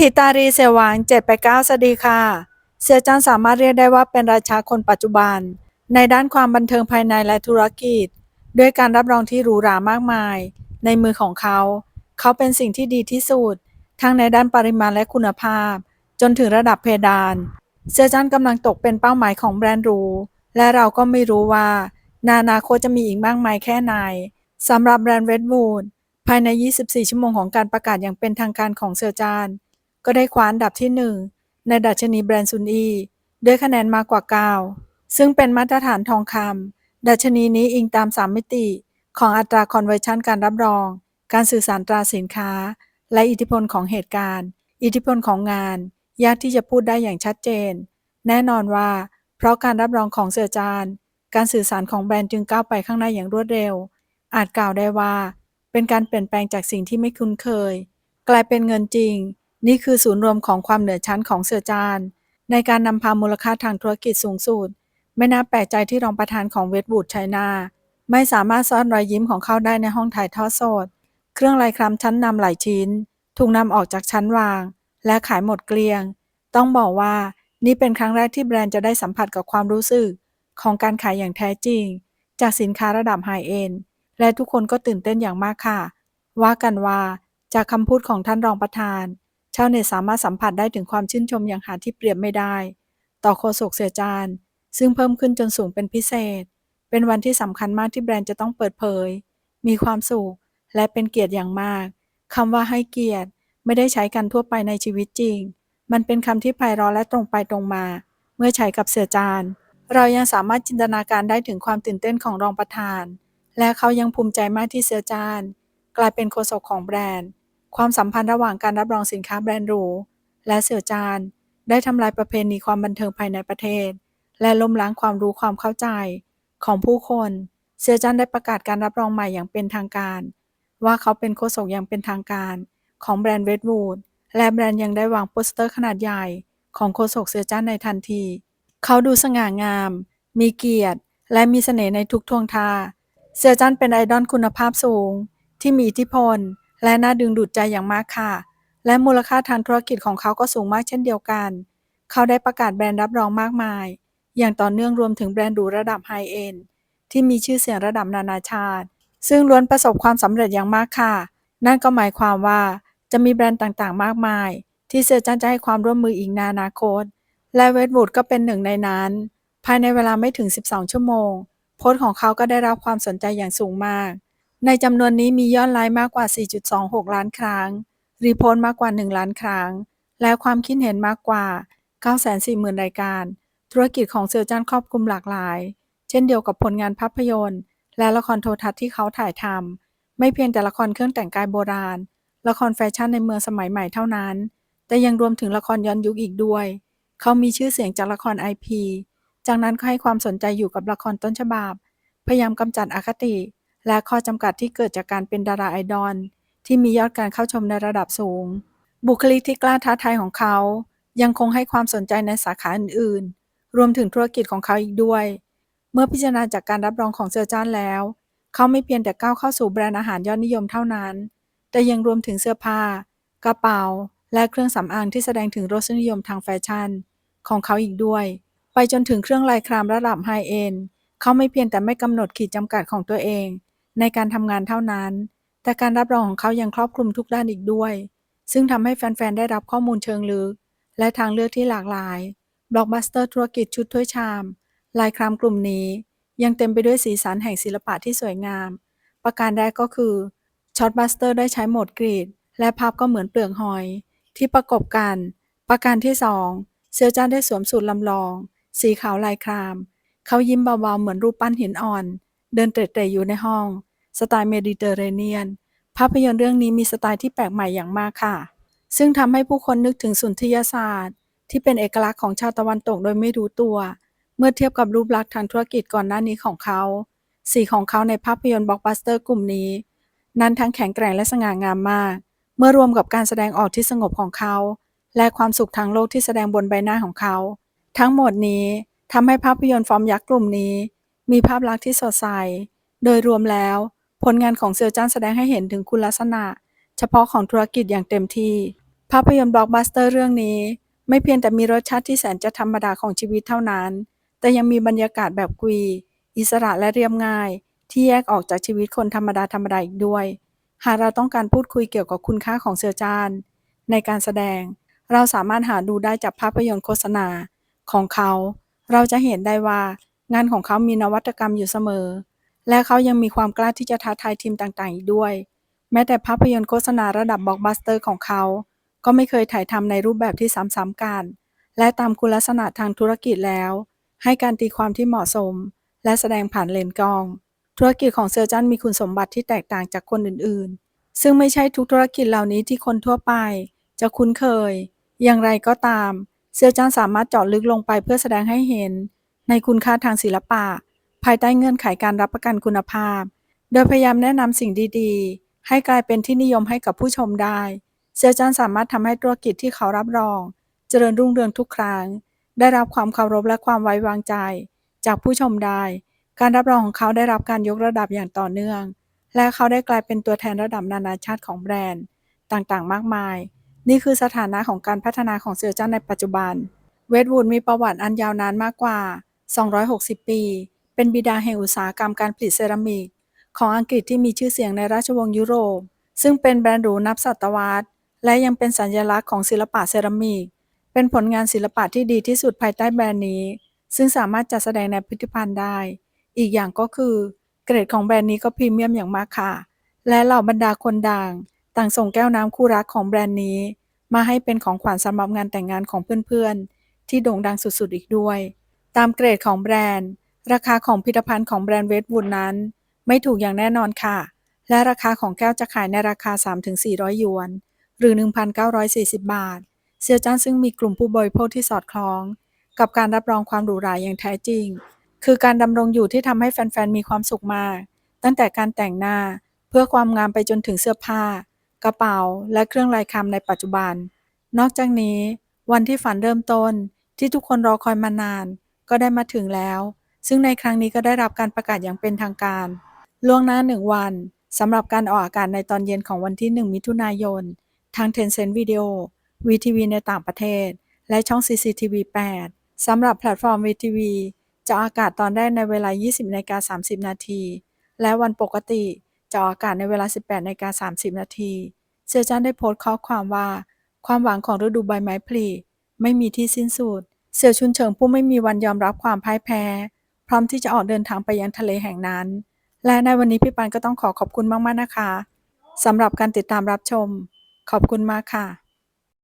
ทิตารีเซหวางเจ็ดไปเก้าสวัสดีค่ะ เสียจันสามารถเรียกได้ว่าเป็นราชาคนปัจจุบัน ในด้านความบันเทิงภายในและธุรกิจ ด้วยการรับรองที่หรูหรามากมาย ในมือของเขา เขาเป็นสิ่งที่ดีที่สุด ทั้งในด้านปริมาณและคุณภาพ จนถึงระดับเพดาน เสียจันกำลังตกเป็นเป้าหมายของแบรนด์หรูและเราก็ไม่รู้ว่า นานาโคจะมีอีกมากมายแค่ไหนสำหรับแบรนด์เ e ด w ูดภายใน 24 ชั่วโมงของการประกาศอย่างเป็นทางการของเซอร์จาน ก็ได้คว้าอันดับที่ 1 ในดัชนีแบรนด์ซุนอีด้วยคะแนนมากกว่า 9 ซึ่งเป็นมาตรฐานทองคำดัชนีนี้อิงตาม 3 มิติ ของอัตราคอนเวอร์ชันการรับรอง การสื่อสารตราสินค้า และอิทธิพลของเหตุการณ์ อิทธิพลของงาน ยากที่จะพูดได้อย่างชัดเจน แน่นอนว่า เพราะการรับรองของเสือจานการสื่อสารของแบรนด์จึงก้าวไปข้างหน้าอย่างรวดเร็ว อาจกล่าวได้ว่า เป็นการเปลี่ยนแปลงจากสิ่งที่ไม่คุ้นเคย กลายเป็นเงินจริง นี่คือศูนย์รวมของความเหนือชั้นของเสือจาน ในการนำพามูลค่าทางธุรกิจสูงสุด ไม่น่าแปลกใจที่รองประธานของเวสต์วูดไชน่าไม่สามารถซ่อนรอยยิ้มของเขาได้ในห้องถ่ายทอดสด เครื่องลายคล้ำชั้นนำหลายชิ้น ถูกนำออกจากชั้นวาง และขายหมดเกลี้ยง ต้องบอกว่านี่เป็นครั้งแรกที่แบรนด์จะได้สัมผัสกับความรู้สึก ของการขายอย่างแท้จริง จากสินค้าระดับไฮเอ็นด์และทุกคนก็ตื่นเต้นอย่างมากค่ะ ว่ากันว่าจากคำพูดของท่านรองประธาน ชาวเน็ตสามารถสัมผัสได้ถึงความชื่นชมอย่างหาที่เปรียบไม่ได้ ต่อโคศกเสียจานซึ่งเพิ่มขึ้นจนสูงเป็นพิเศษ เป็นวันที่สำคัญมากที่แบรนด์จะต้องเปิดเผย มีความสุข และเป็นเกียรติอย่างมากคำว่าให้เกียรติ ไม่ได้ใช้กันทั่วไปในชีวิตจริง มันเป็นคำที่ไพเราะและตรงไปตรงมา เมื่อใช้กับเสือจานเรายังสามารถจินตนาการได้ถึงความตื่นเต้นของรองประธาน และเขายังภูมิใจมากที่เสือจานกลายเป็นโฆษกของแบรนด์ ความสัมพันธ์ระหว่างการรับรองสินค้าแบรนด์หรูและเสือจาน ได้ทำลายประเพณีความบันเทิงภายในประเทศ และล้มล้างความรู้ความเข้าใจของผู้คน เสือจันได้ประกาศการรับรองใหม่อย่างเป็นทางการ ว่าเขาเป็นโฆษกอย่างเป็นทางการ ของแบรนด์เวดวูดและแบรนด์ยังได้วางโปสเตอร์ขนาดใหญ่ของโฆษกเสือจันในทันที เขาดูสง่างาม มีเกียรติ และมีเสน่ห์ในทุกท่วงท่า เสือจันเป็นไอดอลคุณภาพสูง ที่มีอิทธิพล และน่าดึงดูดใจอย่างมากค่ะ และมูลค่าทางธุรกิจของเขาก็สูงมากเช่นเดียวกัน เขาได้ประกาศแบรนด์รับรองมากมาย อย่างต่อเนื่องรวมถึงแบรนด์หรูระดับไฮเอ็นด์ที่มีชื่อเสียงระดับนานาชาติ ซึ่งล้วนประสบความสำเร็จอย่างมากค่ะ นั่นก็หมายความว่าจะมีแบรนด์ต่างๆ มากมาย ที่เสือจันจะให้ความร่วมมืออีกในอนาคต และเวสต์วูดก็เป็นหนึ่งในนั้น ภายในเวลาไม่ถึง 12 ชั่วโมง โพสต์ของเขาก็ได้รับความสนใจอย่างสูงมาก ในจำนวนนี้มียอดไลค์มากกว่า 4.26 ล้านครั้ง รีโพสต์มากกว่า 1 ล้านครั้ง และความคิดเห็นมากกว่า 940,000 รายการ ธุรกิจของเสือจันครอบคลุมหลากหลาย เช่นเดียวกับผลงานภาพยนตร์ และละครโทรทัศน์ที่เขาถ่ายทำ ไม่เพียงแต่ละครเครื่องแต่งกายโบราณ ละครแฟชั่นในเมืองสมัยใหม่เท่านั้น แต่ยังรวมถึงละครย้อนยุคอีกด้วย เขามีชื่อเสียงจากละครไอพีจากนั้นก็ให้ความสนใจอยู่กับละครต้นฉบับ พยายามกำจัดอคติ และข้อจำกัดที่เกิดจากการเป็นดาราไอดอลที่มียอดการเข้าชมในระดับสูง บุคลิกที่กล้าท้าทายของเขา ยังคงให้ความสนใจในสาขาอื่นๆ รวมถึงธุรกิจของเขาอีกด้วย เมื่อพิจารณาจากการรับรองของเซอร์จานแล้ว เขาไม่เพียงแต่ก้าวเข้าสู่แบรนด์อาหารยอดนิยมเท่านั้น แต่ยังรวมถึงเสื้อผ้า กระเป๋า และเครื่องสำอางที่แสดงถึงรสนิยมทางแฟชั่น ของเขาอีกด้วย ไปจนถึงเครื่องลายครามระดับไฮเอ็นเขาไม่เพียงแต่ไม่กำหนดขีดจำกัดของตัวเอง ในการทำงานเท่านั้น แต่การรับรองของเขายังครอบคลุมทุกด้านอีกด้วย ซึ่งทำให้แฟน ๆ ได้รับข้อมูลเชิงลึก และทางเลือกที่หลากหลาย บล็อกบัสเตอร์ธุรกิจชุดถ้วยชาม ลายครามกลุ่มนี้ ยังเต็มไปด้วยสีสันแห่งศิลปะที่สวยงาม ประการแรกก็คือช็อตบัสเตอร์ได้ใช้โหมดกรีด และภาพก็เหมือนเปลือกหอย ที่ประกบกัน ประการที่ 2 เซียวจ้านได้สวมสูทลำลอง สีขาวลายคราม เขายิ้มเบาๆเหมือนรูปปั้นหินอ่อน เดินเตร่ๆอยู่ในห้อง สไตล์เมดิเตอร์เรเนียน ภาพยนตร์เรื่องนี้มีสไตล์ที่แปลกใหม่อย่างมากค่ะ ซึ่งทำให้ผู้คนนึกถึงสุนทรียศาสตร์ ที่เป็นเอกลักษณ์ของชาวตะวันตกโดยไม่รู้ตัว เมื่อเทียบกับรูปลักษณ์ทางธุรกิจก่อนหน้านี้ของเขา สีของเขาในภาพยนตร์บล็อกบัสเตอร์กลุ่มนี้ นั้นทั้งแข็งแกร่งและสง่างามมาก เมื่อรวมกับการแสดงออกที่สงบของเขา และความสุขทางโลกที่แสดงบนใบหน้าของเขา ทั้งหมดนี้ทำให้ภาพยนตร์ฟอร์มยักษ์กลุ่มนี้ มีภาพลักษณ์ที่สดใส โดยรวมแล้ว ผลงานของเซียวจ้านแสดงให้เห็นถึงคุณลักษณะ เฉพาะของธุรกิจอย่างเต็มที่ ภาพยนตร์บล็อกบัสเตอร์เรื่องนี้ ไม่เพียงแต่มีรสชาติที่แสนจะธรรมดาของชีวิตเท่านั้น แต่ยังมีบรรยากาศแบบกุย อิสระและเรียบง่าย ที่แยกออกจากชีวิตคนธรรมดาธรรมดาอีกด้วย หากเราต้องการพูดคุยเกี่ยวกับคุณค่าของเสือจาน ในการแสดง เราสามารถหาดูได้จากภาพยนตร์โฆษณาของเขา เราจะเห็นได้ว่างานของเขามีนวัตกรรมอยู่เสมอ และเขายังมีความกล้าที่จะท้าทายทีมต่างๆ อีกด้วย แม้แต่ภาพยนตร์โฆษณาระดับบล็อกบัสเตอร์ของเขา ก็ไม่เคยถ่ายทำในรูปแบบที่ซ้ำๆกัน และตามคุณลักษณะทางธุรกิจแล้ว ให้การตีความที่เหมาะสม และแสดงผ่านเลนกล้อง ธุรกิจของเซอร์จันมีคุณสมบัติที่แตกต่างจากคนอื่นๆ ซึ่งไม่ใช่ทุกธุรกิจเหล่านี้ที่คนทั่วไป จะคุ้นเคย อย่างไรก็ตาม เซอร์จันสามารถเจาะลึกลงไปเพื่อแสดงให้เห็น ในคุณค่าทางศิลปะ ภายใต้เงื่อนไขการรับประกันคุณภาพ โดยพยายามแนะนำสิ่งดีๆ ให้กลายเป็นที่นิยมให้กับผู้ชมได้เซอร์จันสามารถทำให้ธุรกิจที่เขารับรอง เจริญรุ่งเรืองทุกครั้ง ได้รับความเคารพและความไว้วางใจ จากผู้ชมได้ การรับรองของเขาได้รับการยกระดับอย่างต่อเนื่อง และเขาได้กลายเป็นตัวแทนระดับนานาชาติของแบรนด์ ต่างๆ มากมาย นี่คือสถานะของการพัฒนาของเซอร์จันในปัจจุบัน เวดวูดมีประวัติอันยาวนานมากกว่า 260 ปี เป็นบิดาแห่งอุตสาหกรรมการผลิตเซรามิก ของอังกฤษที่มีชื่อเสียงในราชวงศ์ยุโรป ซึ่งเป็นแบรนด์หรูนับศตวรรษ และยังเป็นสัญลักษณ์ของศิลปะเซรามิก เป็นผลงานศิลปะที่ดีที่สุดภายใต้แบรนด์นี้ ซึ่งสามารถจัดแสดงในพิพิธภัณฑ์ได้ อีกอย่างก็คือ เกรดของแบรนด์นี้ก็พรีเมียมอย่างมากค่ะ และเหล่าบรรดาคนดังต่างส่งแก้วน้ำคู่รักของแบรนด์นี้ มาให้เป็นของขวัญสำหรับงานแต่งงานของเพื่อนๆ ที่โด่งดังสุดๆอีกด้วย ตามเกรดของแบรนด์ ราคาของผลิตภัณฑ์ของแบรนด์เวดวูดนั้น ไม่ถูกอย่างแน่นอนค่ะ และราคาของแก้วจะขายในราคา 3-400 หยวน หรือ 1,940 บาท เซียวจ้านซึ่งมีกลุ่มผู้บริโภคที่สอดคล้อง กับการรับรองความหรูหราอย่างแท้จริง คือการดำรงอยู่ที่ทำให้แฟนๆ มีความสุขมาก ตั้งแต่การแต่งหน้า เพื่อความงามไปจนถึงเสื้อผ้า กระเป๋า และเครื่องลายคำในปัจจุบัน นอกจากนี้ วันที่ฝันเริ่มต้นที่ทุกคนรอคอยมานาน ก็ได้มาถึงแล้ว ซึ่งในครั้งนี้ก็ได้รับการประกาศอย่างเป็นทางการ ล่วงหน้าหนึ่งวันสำหรับการออกอากาศในตอนเย็นของวันที่ 1 มิถุนายน ทาง Tencent Video VTV ในต่างประเทศ และช่อง CCTV 8 สำหรับแพลตฟอร์ม VTV จะออกอากาศตอนแรกในเวลา 20นาฬิกา30 นาที และวันปกติจะออกอากาศในเวลา 18นาฬิกา30 นาทีเซอร์จันได้โพสต์ข้อความว่า ความหวังของฤดูใบไม้ผลิไม่มีที่สิ้นสุด เสี่ยวชุนเฉิงผู้ไม่มีวันยอมรับความพ่ายแพ้ พร้อมที่จะออกเดินทางไปยังทะเลแห่งนั้น และในวันนี้พี่ปันก็ต้องขอขอบคุณมากๆนะคะสำหรับการติดตามรับชม ขอบคุณมากค่ะ